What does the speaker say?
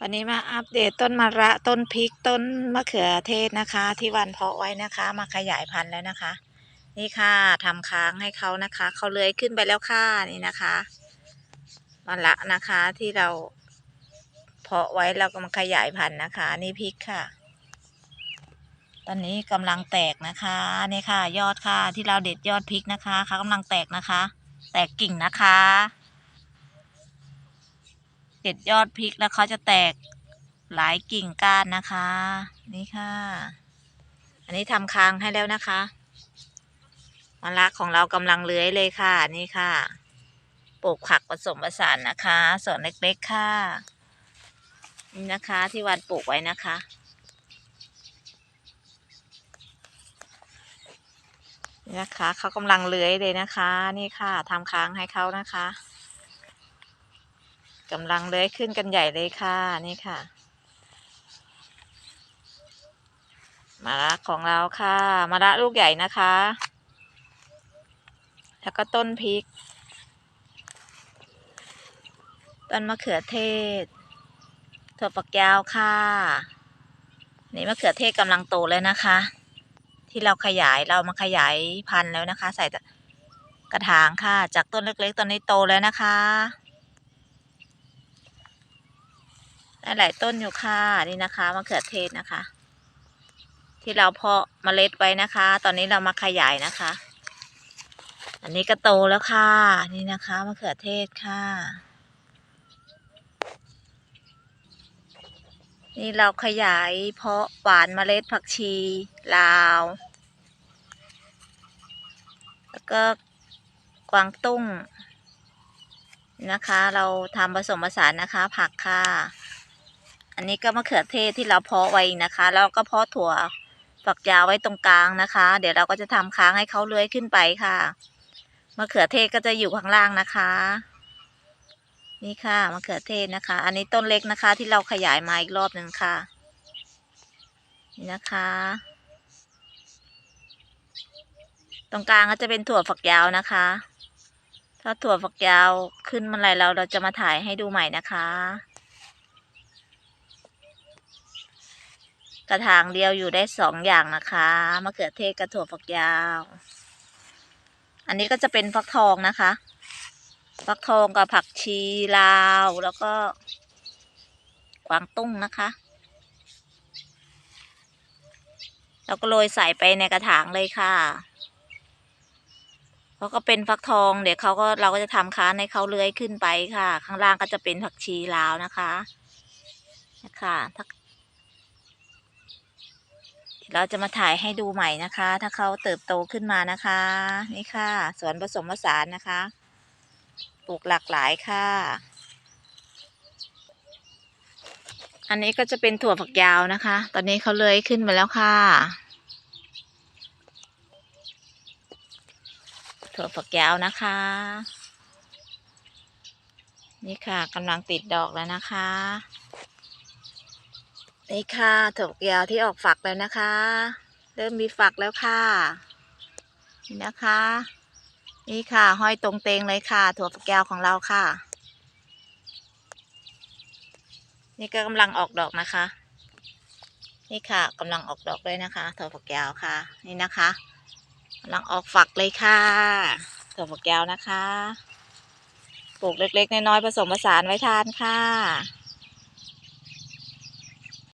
วันนี้มาอัปเดตต้นมะระต้นพริกต้นมะเขือเทศนะคะ ที่วันเพาะไว้นะคะ มาขยายพันธุ์แล้วนะคะ นี่ค่ะทำค้างให้เขานะคะเขาเลื้อยขึ้นไปแล้วค่ะนี่นะคะมะระนะคะที่เราเพาะไว้เราก็มาขยายพันธุ์นะคะ นี่พริกค่ะ ตอนนี้กำลังแตกนะคะนี่ค่ะ ยอดค่ะที่เราเด็ดยอดพริกนะคะเขากำลังแตกนะคะ แตกกิ่งนะคะ เด็ดยอดพริกแล้วเขาจะแตกหลายกิ่งก้านนะคะ นี่ค่ะ อันนี้ทำค้างให้แล้วนะคะมะระของเรากำลังเลื้อยเลยค่ะ นี่ค่ะ ปลูกผักผสมผสานนะคะ ส่วนเล็กๆค่ะ นี่นะคะที่วันปลูกไว้นะคะนี่นะคะเขากำลังเลื้อยเลยนะคะ นี่ค่ะทำค้างให้เขานะคะ กำลังเลื้อยขึ้นกันใหญ่เลยค่ะนี่ค่ะมะระของเราค่ะมะระลูกใหญ่นะคะ แล้วก็ต้นพริก ต้นมะเขือเทศถั่วฝักยาวค่ะ นี่มะเขือเทศกำลังโตแล้วนะคะ ที่เราขยายเรามาขยายพันธุ์แล้วนะคะ ใส่กระถางค่ะ จากต้นเล็กๆตอนนี้โตแล้วนะคะ ได้หลายต้นอยู่ค่ะนี่นะคะมะเขือเทศนะคะ ที่เราเพาะเมล็ดไว้นะคะ ตอนนี้เรามาขยายนะคะ อันนี้ก็โตแล้วค่ะ นี่นะคะมะเขือเทศค่ะ นี่เราขยายเพาะหวานเมล็ดผักชีลาว แล้วก็กวางตุ้งนะคะ เราทำผสมผสานนะคะ ผักค่ะ อันนี้ก็มะเขือเทศที่เราเพาะไว้นะคะ แล้วก็เพาะถั่วฝักยาวไว้ตรงกลางนะคะ เดี๋ยวเราก็จะทำค้างให้เขาเลื้อยขึ้นไปค่ะมะเขือเทศก็จะอยู่ข้างล่างนะคะ นี่ค่ะมะเขือเทศนะคะ อันนี้ต้นเล็กนะคะ ที่เราขยายมาอีกรอบหนึ่งค่ะ นี่นะคะ ตรงกลางก็จะเป็นถั่วฝักยาวนะคะ ถ้าถั่วฝักยาวขึ้นเมื่อไรเราเราจะมาถ่ายให้ดูใหม่นะคะ ระถางเดียวอยู่ได้สองอย่างนะคะมะเขือเทศกับถั่วฝักยาว อันนี้ก็จะเป็นฟักทองนะคะ ฟักทองกับผักชีลาวแล้วก็กวางตุ้งนะคะแล้วก็โรยใส่ไปในกระถางเลยค่ะเพราะก็เป็นฟักทอง เดี๋ยวเขาก็เราก็จะทำค้านให้เขาเลื้อยขึ้นไปค่ะ ข้างล่างก็จะเป็นผักชีลาวนะคะนะคะ ถ้า เราจะมาถ่ายให้ดูใหม่นะคะ ถ้าเขาเติบโตขึ้นมานะคะ นี่ค่ะ สวนผสมผสานนะคะ ปลูกหลากหลายค่ะ อันนี้ก็จะเป็นถั่วฝักยาวนะคะ ตอนนี้เขาเลยขึ้นมาแล้วค่ะ ถั่วฝักยาวนะคะ นี่ค่ะกำลังติดดอกแล้วนะคะ นี่ค่ะถั่วฝักยาวที่ออกฝักแล้วนะคะ เริ่มมีฝักแล้วค่ะ นี่นะคะ นี่ค่ะห้อยตรงเตงเลยค่ะ ถั่วฝักยาวของเราค่ะ นี่ก็กำลังออกดอกนะคะ นี่ค่ะกำลังออกดอกเลยนะคะ ถั่วฝักยาวค่ะ นี่นะคะกำลังออกฝักเลยค่ะ ถั่วฝักยาวนะคะ ปลูกเล็กๆน้อยๆผสมผสานไว้ทานค่ะ